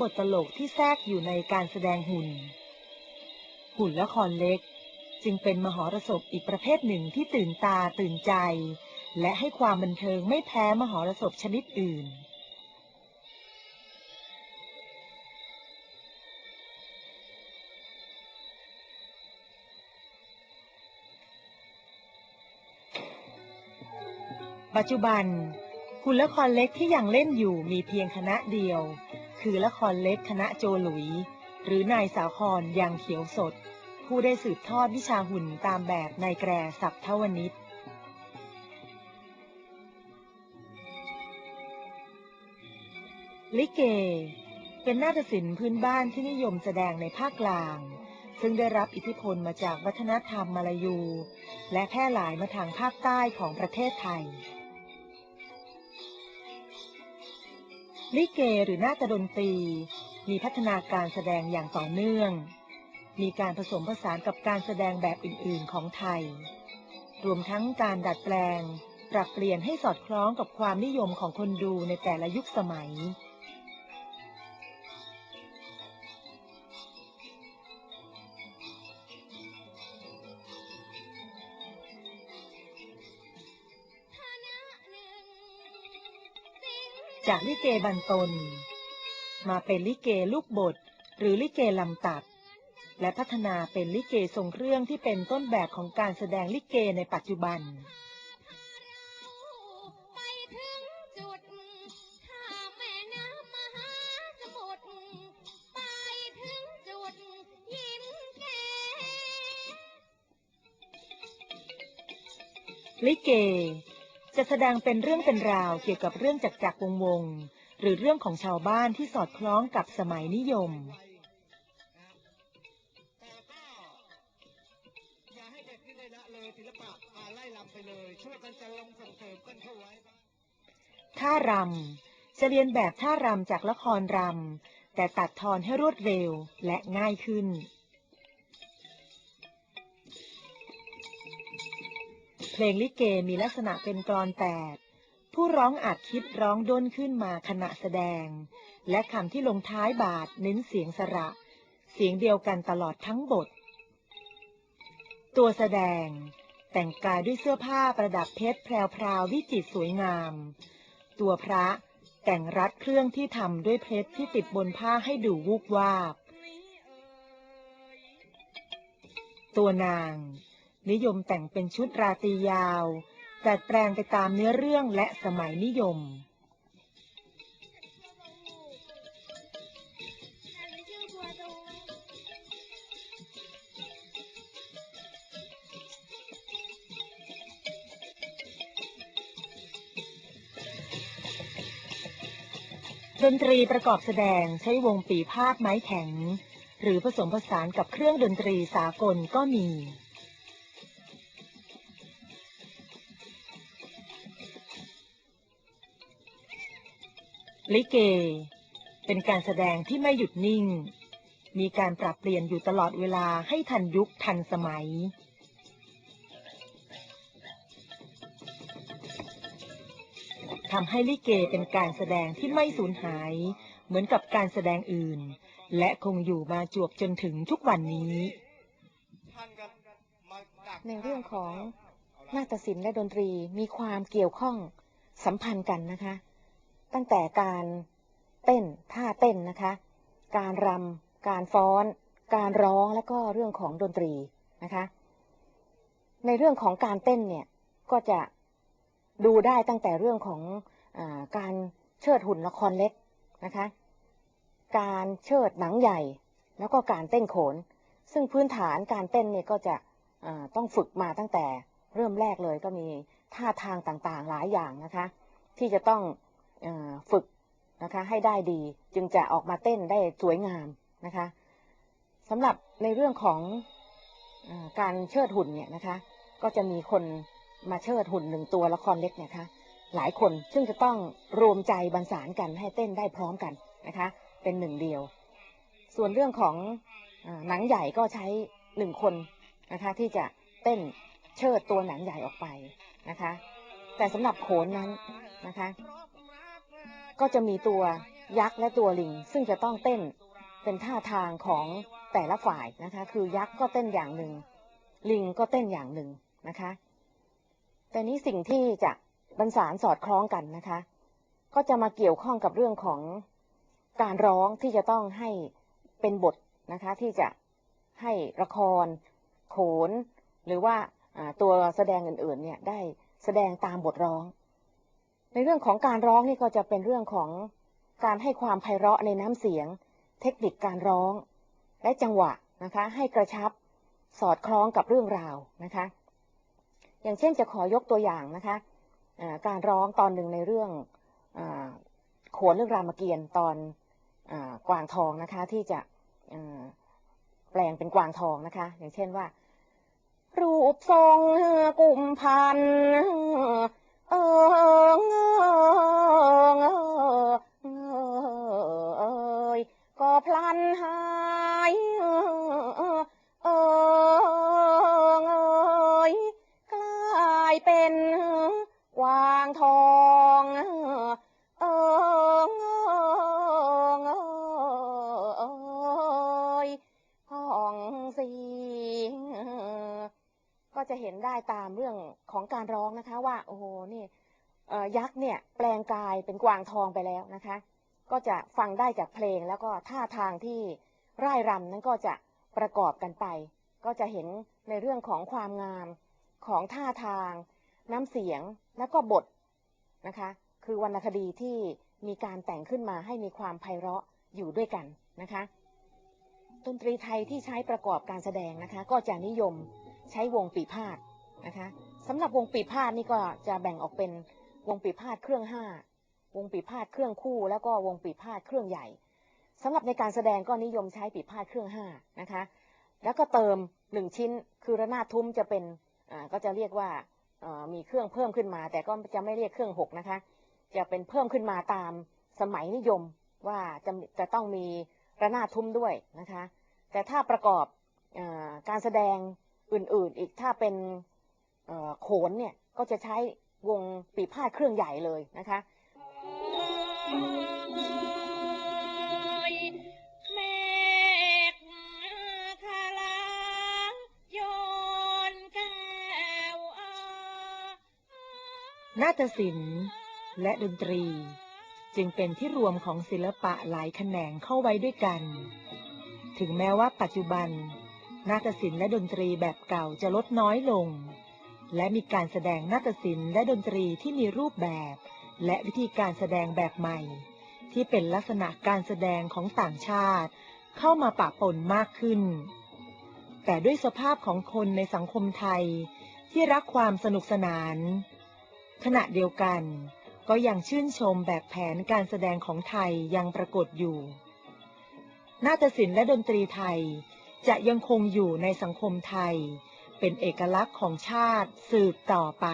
บทตลกที่แทรกอยู่ในการแสดงหุ่น หุ่นละครเล็ก จึงเป็นมหรสพอีกประเภทหนึ่งที่ตื่นตาตื่นใจ และให้ความบันเทิงไม่แพ้มหรสพชนิดอื่นปัจจุบัน คุณละครเล็กที่ยังเล่นอยู่มีเพียงคณะเดียว คือละครเล็กคณะโจหลุย หรือนายสาครยังเขียวสด ผู้ได้สืบทอดวิชาหุ่นตามแบบนายแกรสับเทวนิชลิเก เป็นนาฏศิลป์พื้นบ้านที่นิยมแสดงในภาคกลาง ซึ่งได้รับอิทธิพลมาจากวัฒนธรรมมาลายู และแพร่หลายมาทางภาคใต้ของประเทศไทย ลิเกหรือนาฏดนตรี มีพัฒนาการแสดงอย่างต่อเนื่อง มีการผสมผสานกับการแสดงแบบอื่นๆของไทย รวมทั้งการดัดแปลง ปรับเปลี่ยนให้สอดคล้องกับความนิยมของคนดูในแต่ละยุคสมัย จากลิเกบันตน มาเป็นลิเกลูกบท หรือลิเกลำตัด และพัฒนาเป็นลิเกทรงเครื่องที่เป็นต้นแบบของการแสดงลิเกในปัจจุบันลิเก จะแสดงเป็นเรื่องเป็นราวเกี่ยวกับเรื่องจักจักรวงวง หรือเรื่องของชาวบ้านที่สอดคล้องกับสมัยนิยมแต่ก็อย่าให้เด็กนี่ได้ละเลยศิลปะอาไล่ลำไปเลย ช่วยกันจะลงส่งเสริมกันเข้าไว้ ท่ารำจะเรียนแบบท่ารำจากละครรำแต่ตัดทอนให้รวดเร็วและง่ายขึ้น เพลงลิเกมีลักษณะเป็นกลอนแปดผู้ร้องอาจคิดร้องด้นขึ้นมาขณะแสดง และคำที่ลงท้ายบาทเน้นเสียงสระ เสียงเดียวกันตลอดทั้งบท ตัวแสดง แต่งกายด้วยเสื้อผ้าประดับเพชรแพรวๆวิจิตรสวยงาม ตัวพระแต่งรัดเครื่องที่ทำด้วยเพชรที่ติดบนผ้าให้ดูวูบวาบ ตัวนาง นิยมแต่งเป็นชุดราตรียาว จัดแปลงไปตามเนื้อเรื่องและสมัยนิยม ดนตรีประกอบแสดงใช้วงปีพาดไม้แข็ง หรือผสมผสานกับเครื่องดนตรีสากลก็มี ลิเก เป็นการแสดงที่ไม่หยุดนิ่ง มีการปรับเปลี่ยนอยู่ตลอดเวลาให้ทันยุคทันสมัย ทำให้ลิเกเป็นการแสดงที่ไม่สูญหาย เหมือนกับการแสดงอื่น และคงอยู่มาจวบจนถึงทุกวันนี้ ในเรื่องของนาฏศิลป์และดนตรีมีความเกี่ยวข้องสัมพันธ์กันนะคะ ตั้งแต่การเต้นท่าเต้นนะคะ การรำการฟ้อน การร้องและก็เรื่องของดนตรีนะคะ ในเรื่องของการเต้นเนี่ยก็จะดูได้ตั้งแต่เรื่องของอการเชิดหุ่นละครเล็กนะคะ การเชิดหนังใหญ่ แล้วก็การเต้นโขน ซึ่งพื้นฐานการเต้นเนี่ยก็จะต้องฝึกมาตั้งแต่เริ่มแรกเลยก็มีท่าทางต่างๆหลายอย่างนะคะ ที่จะต้อง ฝึกนะคะให้ได้ดีจึงจะออกมาเต้นได้สวยงามนะคะสำหรับในเรื่องของอการเชิดหุ่นเนี่ยนะคะ ก็จะมีคนมาเชิดหุ่นหนึ่งตัวละครเล็กเนี่ยนะคะหลายคนซึ่งจะต้องรวมใจบรรสานกันให้เต้นได้พร้อมกันนะคะ เป็นหนึ่งเดียว ส่วนเรื่องของอหนังใหญ่ก็ใช้หนึ่งคนนะคะ ที่จะเต้นเชิดตัวหนังใหญ่ออกไปนะคะ แต่สำหรับโขนนั้นนะคะ ก็จะมีตัวยักษ์และตัวลิง ซึ่งจะต้องเต้นเป็นท่าทางของแต่ละฝ่ายนะคะ คือยักษ์ก็เต้นอย่างหนึ่ง ลิงก็เต้นอย่างหนึ่งนะคะ แต่นี้สิ่งที่จะบรรสานสอดคล้องกันนะคะ ก็จะมาเกี่ยวข้องกับเรื่องของการร้องที่จะต้องให้เป็นบทนะคะ ที่จะให้ละคร โขน หรือว่าอ่าตัวแสดงอื่นๆเนี่ยได้แสดงตามบทร้อง ในเรื่องของการร้องนี่ก็จะเป็นเรื่องของการให้ความไพเราะในน้ำเสียง เทคนิคการร้อง และจังหวะนะคะ ให้กระชับสอดคล้องกับเรื่องราวนะคะ อย่างเช่นจะขอยกตัวอย่างนะคะอ่าการร้องตอนหนึ่งในเรื่องอาโขนเรื่องรามเกียรติ์ตอนอกวางทองนะคะ ที่จะแปลงเป็นกวางทองนะคะ อย่างเช่นว่า รูปทรงกลุ่มพัน ยก็พลันหายเออเอยกลายเป็นกวางทองเออเอยห้องสิง ก็จะเห็นได้ตามเรื่องของการร้องนะคะว่าโอ้โหนี่ยักษ์เนี่ยแปลงกายเป็นกวางทองไปแล้วนะคะ ก็จะฟังได้จากเพลงแล้วก็ท่าทางที่ร่ายรำนั้นก็จะประกอบกันไป ก็จะเห็นในเรื่องของความงามของท่าทาง น้ำเสียงแล้วก็บทนะคะ คือวรรณคดีที่มีการแต่งขึ้นมาให้มีความไพเราะอยู่ด้วยกันนะคะดนตรีไทยที่ใช้ประกอบการแสดงนะคะ ก็จะนิยม ใช้วงปีพาดนะคะสำหรับวงปีพาดนี่ก็จะแบ่งออกเป็นวงปีพาดเครื่องห้าวงปีพาดเครื่องคู่ แล้วก็วงปีพาดเครื่องใหญ่สำหรับในการแสดงก็นิยมใช้ปีพาดเครื่องห้านะคะ แล้วก็เติมหนึ่งชิ้นคือระนาดทุ้มจะเป็นก็จะเรียกว่ามีเครื่องเพิ่มขึ้นมา แต่ก็จะไม่เรียกเครื่องหกนะคะ จะเป็นเพิ่มขึ้นมาตามสมัยนิยมว่าจะจะต้องมีระนาดทุ้มด้วยนะคะ แต่ถ้าประกอบอการแสดง อื่นๆ อีกถ้าเป็นเอ่อโขนเนี่ยก็จะใช้วงปีพาดเครื่องใหญ่เลยนะคะเมฆคาลาโยนแก้วอานาฏศิลป์และดนตรี จึงเป็นที่รวมของศิลปะหลายแขนงเข้าไว้ด้วยกัน ถึงแม้ว่าปัจจุบัน นาฏศิลป์และดนตรีแบบเก่าจะลดน้อยลง และมีการแสดงนาฏศิลป์และดนตรีที่มีรูปแบบ และวิธีการแสดงแบบใหม่ ที่เป็นลักษณะการแสดงของต่างชาติ เข้ามาปะปนมากขึ้น แต่ด้วยสภาพของคนในสังคมไทยที่รักความสนุกสนาน ขณะเดียวกันก็ยังชื่นชมแบบแผนการแสดงของไทยยังปรากฏอยู่ นาฏศิลป์และดนตรีไทย จะยังคงอยู่ในสังคมไทย เป็นเอกลักษณ์ของชาติสืบต่อไป